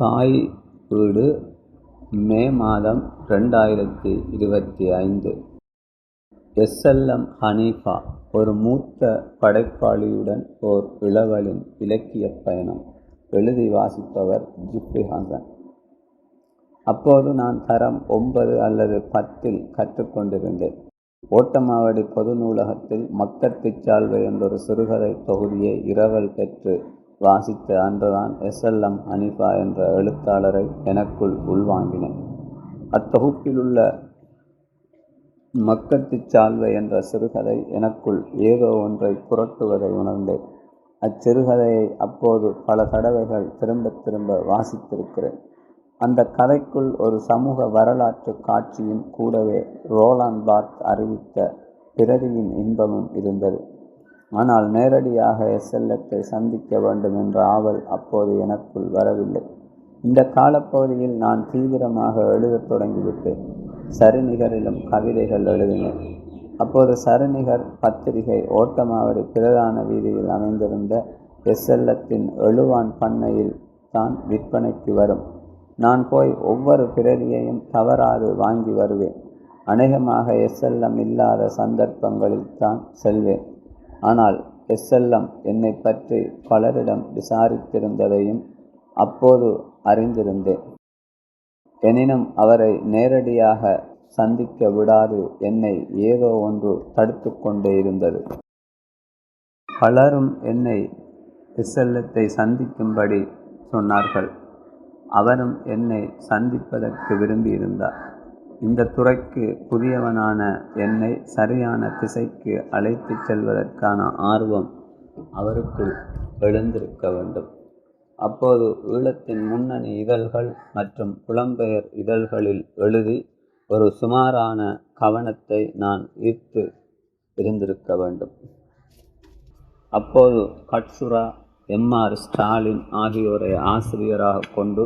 தாய் வீடு மே மாதம் ரெண்டாயிரத்தி இருபத்தி ஐந்து. எஸ்எல்எம் ஹனீஃபா ஒரு மூத்த படைப்பாளியுடன் ஓர் இளவலின் இலக்கியப் பயணம். எழுதி வாசிப்பவர் ஜிப்பி ஹாசன். அப்போது நான் தரம் ஒன்பது அல்லது பத்தில் கற்றுக்கொண்டிருந்தேன் ஓட்டமாவடி பொது நூலகத்தில் மக்கத்துச்சால்வை என்றொரு சிறுகதை தொகுதியை இரவல் பெற்று வாசித்த அன்றுதான் எஸ்எல்எம் ஹனீஃபா என்ற எழுத்தாளரை எனக்குள் உள்வாங்கினேன். அத்தொகுப்பிலுள்ள மக்கட்குச் சால்வை என்ற சிறுகதை எனக்குள் ஏதோ ஒன்றை புரட்டுவதை உணர்ந்தேன். அச்சிறுகதையை அப்போது பல தடவைகள் திரும்ப திரும்ப வாசித்திருக்கிறேன். அந்த கதைக்குள் ஒரு சமூக வரலாற்று காட்சியும் கூடவே ரோலான் பார்த் அறிவித்த பிரதியின் இன்பமும் இருந்தது. ஆனால் நேரடியாக எஸ்எல்எத்தை சந்திக்க வேண்டும் என்ற ஆவல் அப்போது எனக்குள் வரவில்லை. இந்த காலப்பகுதியில் நான் தீவிரமாக எழுதத் தொடங்கிவிட்டேன். சரிநிகரிலும் கவிதைகள் எழுதினேன். அப்போது சரிநிகர் பத்திரிகை ஓட்டமாவடி பிரதான வீதியில் அமைந்திருந்த எஸ்எல்எத்தின் எழுவான் பண்ணையில் தான் விற்பனைக்கு வரும். நான் போய் ஒவ்வொரு பிரதியையும் தவறாது வாங்கி வருவேன். அநேகமாக எஸ்எல்எம் இல்லாத சந்தர்ப்பங்களில் தான் செல்வேன். ஆனால் எஸ்எல்எம் என்னை பற்றி பலரிடம் விசாரித்திருந்ததையும் அப்போது அறிந்திருந்தேன். எனினும் அவரை நேரடியாக சந்திக்க விடாது என்னை ஏதோ ஒன்று தடுத்து கொண்டே இருந்தது. பலரும் என்னை எஸ்எல்எத்தை சந்திக்கும்படி சொன்னார்கள். அவரும் என்னை சந்திப்பதற்கு விரும்பியிருந்தார். இந்த துறைக்கு புதியவனான என்னை சரியான திசைக்கு அழைத்து செல்வதற்கான ஆர்வம் அவருக்குள் எழுந்திருக்க வேண்டும். அப்போது ஈழத்தின் முன்னணி இதழ்கள் மற்றும் புலம்பெயர் இதழ்களில் எழுதி ஒரு சுமாரான கவனத்தை நான் ஈர்த்து இருந்திருக்க வேண்டும். அப்போது கட்சுரா எம்ஆர் ஸ்டாலின் ஆகியோரை ஆசிரியராக கொண்டு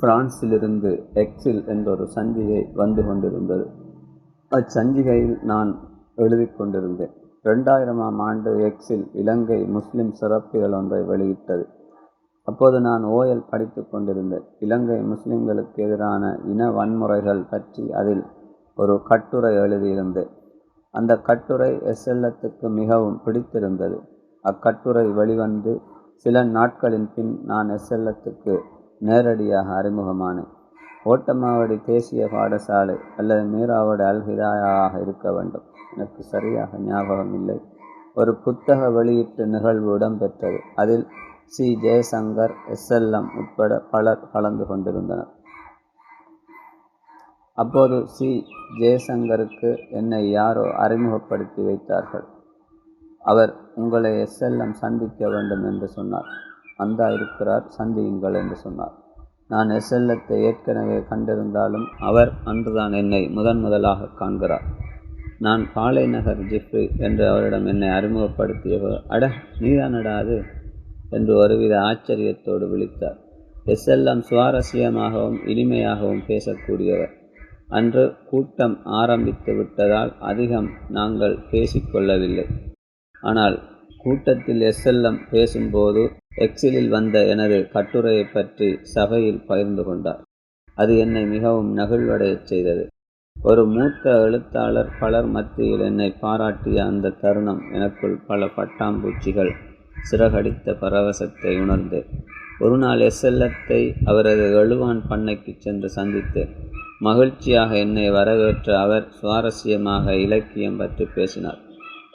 பிரான்சிலிருந்து எக்ஸில் என்றொரு சஞ்சிகை வந்து கொண்டிருந்தது. அச்சஞ்சிகையில் நான் எழுதி கொண்டிருந்தேன். ரெண்டாயிரமாம் ஆண்டு எக்ஸில் இலங்கை முஸ்லிம் சிறப்புகள் ஒன்றை வெளியிட்டது. அப்போது நான் ஓயல் படித்து கொண்டிருந்தேன். இலங்கை முஸ்லிம்களுக்கு எதிரான இன வன்முறைகள் பற்றி அதில் ஒரு கட்டுரை எழுதியிருந்தேன். அந்த கட்டுரை எஸ்எல்எத்துக்கு மிகவும் பிடித்திருந்தது. அக்கட்டுரை வெளிவந்து சில நாட்களின் பின் நான் எஸ்எல்எத்துக்கு நேரடியாக அறிமுகமானேன். ஓட்டமாவடி தேசிய பாடசாலை அல்லது மீராவடி அல்ஹிதாயாக இருக்க வேண்டும். எனக்கு சரியாக ஞாபகம் இல்லை. ஒரு புத்தக வெளியீட்டு நிகழ்வு இடம்பெற்றது. அதில் சி. ஜெயசங்கர் எஸ்எல்எம் உட்பட பலர் கலந்து கொண்டிருந்தனர். அப்போது சி. ஜெயசங்கருக்கு என்னை யாரோ அறிமுகப்படுத்தி வைத்தார்கள். அவர் உங்களை எஸ்எல்எம் சந்திக்க வேண்டும் என்று சொன்னார். அந்தா இருக்கிறார் சந்தியுங்கள் என்று சொன்னார். நான் எஸ்எல்எத்தை ஏற்கனவே கண்டிருந்தாலும் அவர் அன்றுதான் என்னை முதன் முதலாக காண்கிறார். நான் பாலை நகர் ஜிப்ரி என்று அவரிடம் என்னை அறிமுகப்படுத்தியவர். அட நீதானடா அது? என்று ஒருவித ஆச்சரியத்தோடு விழித்தார். எஸ்எல்எம் சுவாரஸ்யமாகவும் இனிமையாகவும் பேசக்கூடியவர். அன்று கூட்டம் ஆரம்பித்து விட்டதால் அதிகம் நாங்கள் பேசிக்கொள்ளவில்லை. ஆனால் கூட்டத்தில் எஸ்எல்எம் பேசும்போது எக்ஸிலில் வந்த எனது கட்டுரையை பற்றி சபையில் பகிர்ந்து கொண்டார். அது என்னை மிகவும் நகிழ்வடையச் செய்தது. ஒரு மூத்த எழுத்தாளர் பலர் மத்தியில் என்னை பாராட்டிய அந்த தருணம் எனக்குள் பல பட்டாம்பூச்சிகள் சிறகடித்த பரவசத்தை உணர்ந்து ஒரு நாள் எஸ்எல்எத்தை அவரது எழுவான் பண்ணைக்கு சென்று சந்தித்து மகிழ்ச்சியாக என்னை வரவேற்ற அவர் சுவாரஸ்யமாக இலக்கியம் பற்றி பேசினார்.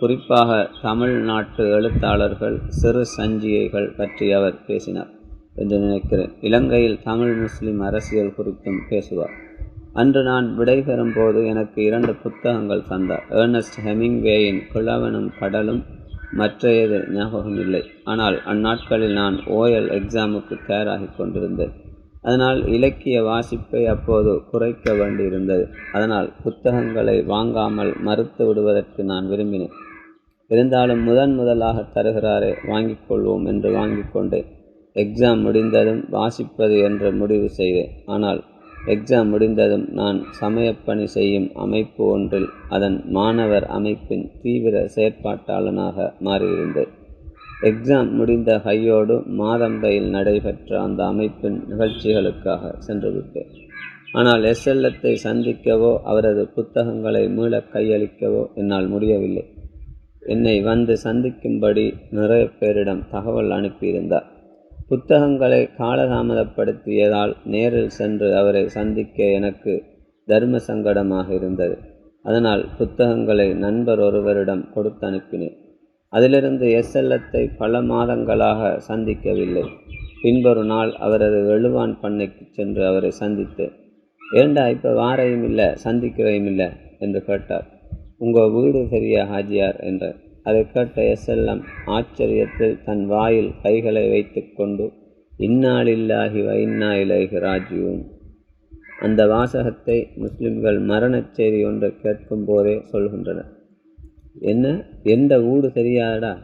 குறிப்பாக தமிழ்நாட்டு எழுத்தாளர்கள் சிறு சஞ்சிகைகள் பற்றி அவர் பேசினார் என்று நினைக்கிறேன். இலங்கையில் தமிழ் முஸ்லிம் அரசியல் குறித்தும் பேசுவார். அன்று நான் விடைபெறும் போது எனக்கு இரண்டு புத்தகங்கள் தந்தார். ஏர்னஸ்ட் ஹெமிங்வேயின் கிழவனும் கடலும் மற்றையது ஞாபகம் இல்லை. ஆனால் அந்நாட்களில் நான் ஓஎல் எக்ஸாமுக்கு தயாராகி கொண்டிருந்தேன். அதனால் இலக்கிய வாசிப்பை அப்போது குறைக்க வேண்டியிருந்தது. அதனால் புத்தகங்களை வாங்காமல் மறுத்து விடுவதற்கு நான் விரும்பினேன். இருந்தாலும் முதன் முதலாக தருகிறாரே வாங்கிக் கொள்வோம் என்று வாங்கி கொண்டேன் எக்ஸாம் முடிந்ததும் வாசிப்பது என்று முடிவு செய்தேன் ஆனால் எக்ஸாம் முடிந்ததும் நான் சமயப்பணி செய்யும் அமைப்பு ஒன்றில் அதன் மாணவர் அமைப்பின் தீவிர செயற்பாட்டாளனாக மாறியிருந்தேன். எக்ஸாம் முடிந்த கையோடு மாதம்பையில் நடைபெற்ற அந்த அமைப்பின் நிகழ்ச்சிகளுக்காக சென்று விட்டேன். ஆனால் எஸ்எல்எத்தை சந்திக்கவோ அவரது புத்தகங்களை மீள கையளிக்கவோ என்னால் முடியவில்லை. என்னை வந்து சந்திக்கும்படி நிறைய பேரிடம் தகவல் அனுப்பியிருந்தார். புத்தகங்களை காலதாமதப்படுத்தியதால் நேரில் சென்று அவரை சந்திக்க எனக்கு தர்ம சங்கடமாக இருந்தது. அதனால் புத்தகங்களை நண்பர் ஒருவரிடம் கொடுத்து அனுப்பினேன். அதிலிருந்து எஸ்எல்எத்தை பல மாதங்களாக சந்திக்கவில்லை. பின்பொரு நாள் அவரது வெளுவான் பண்ணைக்கு சென்று அவரை சந்தித்தேன். ஏண்டா இப்போ வாரையும் இல்லை சந்திக்கிறையும் இல்லை? என்று கேட்டார். உங்கள் வீடு சரியா ஹாஜியார் என்றார் அதை கேட்ட எஸ்எல்எம் ஆச்சரியத்தில் தன் வாயில் கைகளை வைத்துக்கொண்டு கொண்டு இந்நாளில்லாகி வைன்னா இலகி ராஜியும் அந்த வாசகத்தை முஸ்லிம்கள் மரணச் செய்தி ஒன்று கேட்கும் போதே சொல்கின்றனர். என்ன? எந்த ஊடு சரியாடா?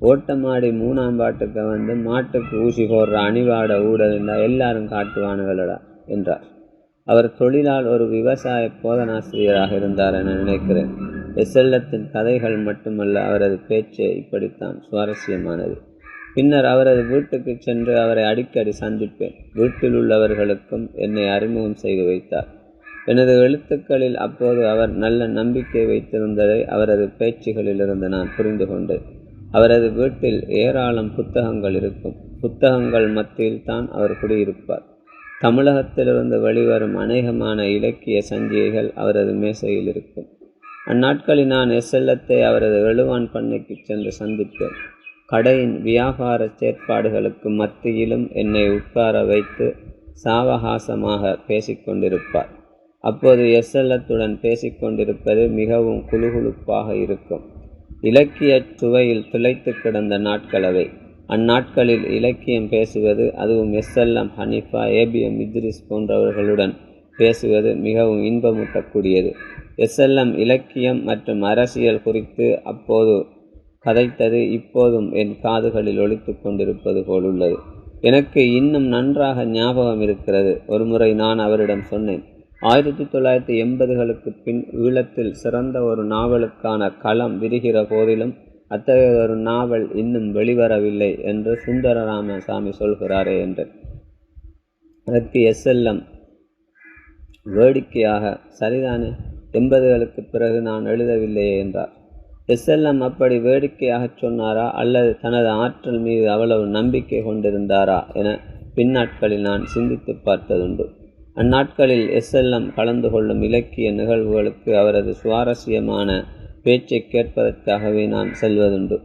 ஓட்டமாடி மூணாம் பாட்டுக்கு வந்து மாட்டுக்கு ஊசி போடுற அணிவாட ஊடல் இருந்தால் எல்லாரும் காட்டுவானுகளடா? என்றார். அவர் தொழிலால் ஒரு விவசாய போதனாசிரியராக இருந்தார் என நினைக்கிறேன். எஸ்எல்லத்தின் கதைகள் மட்டுமல்ல அவரது பேச்சு இப்படித்தான் சுவாரஸ்யமானது. பின்னர் அவரது வீட்டுக்கு சென்று அவரை அடிக்கடி சந்திப்பேன். வீட்டில் உள்ளவர்களுக்கும் என்னை அறிமுகம் செய்து வைத்தார். எனது எழுத்துக்களில் அப்போது அவர் நல்ல நம்பிக்கை வைத்திருந்ததை அவரது பேச்சுகளிலிருந்து நான் புரிந்து கொண்டேன். அவரது வீட்டில் ஏராளம் புத்தகங்கள் இருக்கும். புத்தகங்கள் மத்தியில் தான் அவர் குடியிருப்பார். தமிழகத்திலிருந்து வெளிவரும் அநேகமான இலக்கிய சஞ்சிகைகள் அவரது மேசையில் இருக்கும். அந்நாட்களில் நான் எஸ்எல்லத்தை அவரது எழுவான் பண்ணைக்கு சென்று சந்திப்பேன் கடையின் வியாபார செயற்பாடுகளுக்கு மத்தியிலும் என்னை உட்கார வைத்து சாவகாசமாக பேசிக்கொண்டிருப்பார். அப்போது எஸ்எல்லத்துடன் பேசிக்கொண்டிருப்பது மிகவும் குழுகுழுப்பாக இருக்கும். இலக்கிய சுவையில் திளைத்து கிடந்த நாட்களவை. அந்நாட்களில் இலக்கியம் பேசுவது அதுவும் எஸ்எல்எம் ஹனீஃபா ஏபிஎம் இத்ரிஸ் போன்றவர்களுடன் பேசுவது மிகவும் இன்பமூட்டக்கூடியது. எஸ்எல்எம் இலக்கியம் மற்றும் அரசியல் குறித்து அப்போது கதைத்தது இப்போதும் என் காதுகளில் ஒழித்து கொண்டிருப்பது போலுள்ளது. எனக்கு இன்னும் நன்றாக ஞாபகம் இருக்கிறது. ஒருமுறை நான் அவரிடம் சொன்னேன். ஆயிரத்தி தொள்ளாயிரத்தி எண்பதுகளுக்கு பின் ஈழத்தில் சிறந்த ஒரு நாவலுக்கான களம் விரிகிற போதிலும் அத்தகைய ஒரு நாவல் இன்னும் வெளிவரவில்லை என்று சுந்தரராமசாமி சொல்கிறாரே என்று. அதற்கு எஸ்எல்எம் வேடிக்கையாக சரிதானே? எண்பதுகளுக்கு பிறகு நான் எழுதவில்லையே என்றார். எஸ்எல்எம் அப்படி வேடிக்கையாக சொன்னாரா? அல்லது தனது ஆற்றல் மீது அவ்வளவு நம்பிக்கை கொண்டிருந்தாரா? என பின்னாட்களில் நான் சிந்தித்து பார்த்ததுண்டு. அந்நாட்களில் எஸ்எல்எம் கலந்து கொள்ளும் இலக்கிய நிகழ்வுகளுக்கு அவரது சுவாரஸ்யமான பேச்சை கேட்பதற்காகவே நான் செல்வதுண்டு.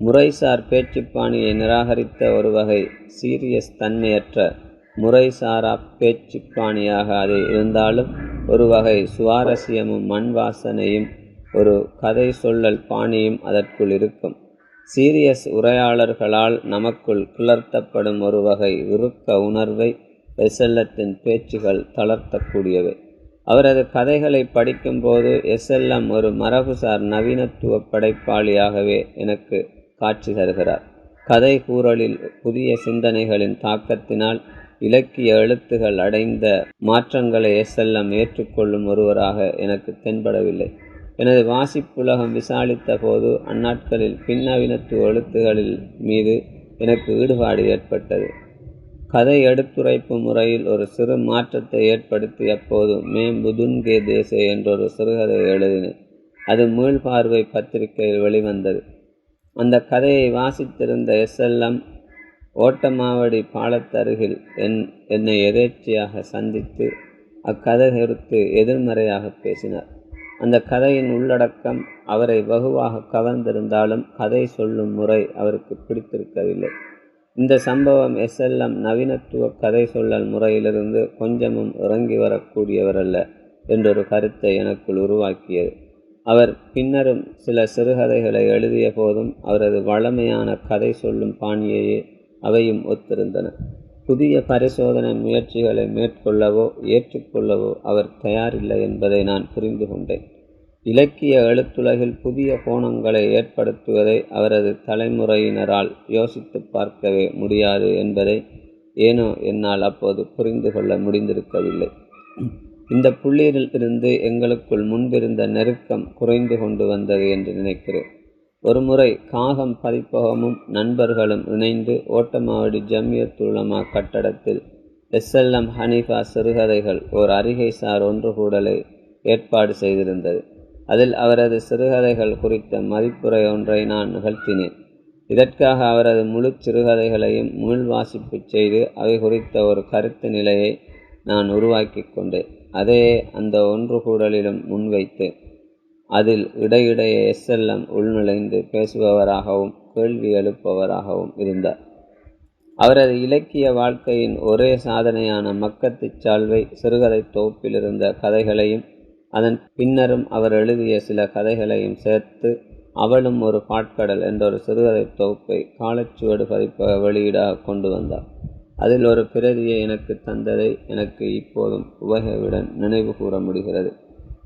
முறைசார் பேச்சுப்பாணியை நிராகரித்த ஒரு வகை சீரியஸ் தன்மையற்ற முறைசாரா பேச்சுப்பாணியாக அது இருந்தாலும் ஒரு வகை சுவாரஸ்யமும் மண் வாசனையும் ஒரு கதை சொல்லல் பாணியும் அதற்குள் இருக்கும். சீரியஸ் உரையாளர்களால் நமக்குள் கிளர்த்தப்படும் ஒரு வகை இறுக்க உணர்வை எஸ்எல்லத்தின் பேச்சுகள் தளர்த்தக்கூடியவை. அவரது கதைகளை படிக்கும்போது எஸ்எல்எம் ஒரு மரபுசார் நவீனத்துவ படைப்பாளியாகவே எனக்கு காட்சி தருகிறார். கதை கூறலில் புதிய சிந்தனைகளின் தாக்கத்தினால் இலக்கிய எழுத்துகள் அடைந்த மாற்றங்களை எஸ்எல்எம் ஏற்றுக்கொள்ளும் ஒருவராக எனக்கு தென்படவில்லை. எனது வாசிப்புலகம் விசாலித்த போது அந்நாட்களில் பின்னவீனத்துவ எழுத்துகளில் மீது எனக்கு ஈடுபாடு ஏற்பட்டது. கதை எடுத்துரைப்பு முறையில் ஒரு சிறு மாற்றத்தை ஏற்படுத்தி அப்போது மே புதுன்கே தேசே என்றொரு சிறுகதை எழுதினேன். அது மீள்பார்வை பத்திரிகையில் வெளிவந்தது. அந்த கதையை வாசித்திருந்த எஸ்எல்எம் ஓட்டமாவடி பாலத்தருகில் என் என்னை எதேச்சையாக சந்தித்து அக்கதை குறித்து எதிர்மறையாக பேசினார். அந்த கதையின் உள்ளடக்கம் அவரை வகுவாக கவர்ந்திருந்தாலும் கதை சொல்லும் முறை அவருக்கு பிடித்திருக்கவில்லை. இந்த சம்பவம் எஸ்எல்எம் நவீனத்துவ கதை சொல்லல் முறையிலிருந்து கொஞ்சமும் இறங்கி வரக்கூடியவர் அல்ல என்றொரு கருத்தை எனக்குள் உருவாக்கியது. அவர் பின்னரும் சில சிறுகதைகளை எழுதிய போதும் அவரது வளமையான கதை சொல்லும் பாணியையே அவையும் ஒத்திருந்தன. புதிய பரிசோதனை முயற்சிகளை மேற்கொள்ளவோ ஏற்றுக்கொள்ளவோ அவர் தயாரில்லை என்பதை நான் புரிந்து கொண்டேன். இலக்கிய எழுத்துலகில் புதிய கோணங்களை ஏற்படுத்துவதை அவரது தலைமுறையினரால் யோசித்து பார்க்கவே முடியாது என்பதை ஏனோ என்னால் அப்போது புரிந்து கொள்ள முடிந்திருக்கவில்லை. இந்த புள்ளியில் இருந்து எங்களுக்குள் முன்பிருந்த நெருக்கம் குறைந்து கொண்டு வந்தது என்று நினைக்கிறேன். ஒருமுறை காகம் பதிப்பகமும் நண்பர்களும் இணைந்து ஓட்டமாவடி ஜம்மியத் உலமா கட்டடத்தில் எஸ்எல்எம் ஹனீஃபா சிறுகதைகள் ஓர் அறிகைசார் ஒன்று கூடலை ஏற்பாடு செய்திருந்தது. அதில் அவரது சிறுகதைகள் குறித்த மதிப்புரை ஒன்றை நான் நிகழ்த்தினேன். இதற்காக அவரது முழு சிறுகதைகளையும் மீள் வாசிப்பு செய்து அவை குறித்த ஒரு கருத்து நிலையை நான் உருவாக்கி கொண்டேன். அதையே அந்த ஒன்று கூடலிலும் முன்வைத்தேன். அதில் இடையிடையே எஸ்எல்எம் உள்நுழைந்து பேசுபவராகவும் கேள்வி எழுப்பவராகவும் இருந்தார். அவரது இலக்கிய வாழ்க்கையின் ஒரே சாதனையான மக்கத்துச் சால்வை சிறுகதை தொகுப்பில் இருந்த கதைகளையும் அதன் பின்னரும் அவர் எழுதிய சில கதைகளையும் சேர்த்து அவளும் ஒரு பாட்கடல் என்ற ஒரு சிறுகதை தொகுப்பை காலச்சுவடு பதிப்பக வெளியீடாக கொண்டு வந்தார். அதில் ஒரு பிரதியை எனக்கு தந்ததை எனக்கு இப்போதும் உவகையுடன் நினைவு கூற முடிகிறது.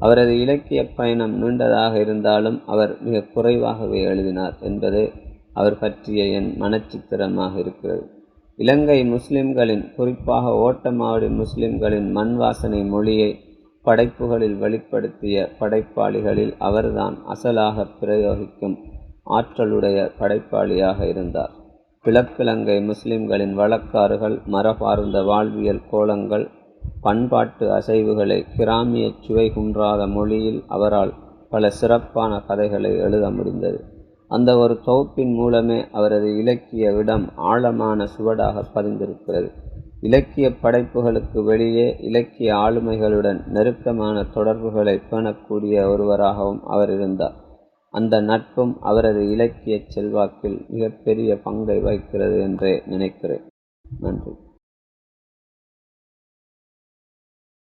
அவரது இலக்கிய பயணம் நீண்டதாக இருந்தாலும் அவர் மிக குறைவாகவே எழுதினார் என்பது அவர் பற்றிய என் மனச்சித்திரமாக இருக்கிறது. இலங்கை முஸ்லிம்களின் குறிப்பாக ஓட்டமாவடி முஸ்லிம்களின் மண் வாசனை மொழியை படைப்புகளில் வெளிப்படுத்திய படைப்பாளிகளில் அவர்தான் அசலாக பிரயோகிக்கும் ஆற்றலுடைய படைப்பாளியாக இருந்தார். கிழக்கிழங்கை முஸ்லிம்களின் வழக்காறுகள் மரபார்ந்த வாழ்வியல் கோலங்கள் பண்பாட்டு அசைவுகளை கிராமிய சுவை குன்றாத மொழியில் அவரால் பல சிறப்பான கதைகளை எழுத முடிந்தது. அந்த ஒரு தொகுப்பின் மூலமே அவரது இலக்கிய இடம் ஆழமான சுவடாக பதிந்திருக்கிறது. இலக்கிய படைப்புகளுக்கு வெளியே இலக்கிய ஆளுமைகளுடன் நெருக்கமான தொடர்புகளை பேணக்கூடிய ஒருவராகவும் அவர் இருந்தார். அந்த நட்பும் அவரது இலக்கிய செல்வாக்கில் மிகப்பெரிய பங்கை வகிக்கிறது என்றே நினைக்கிறேன். நன்றி.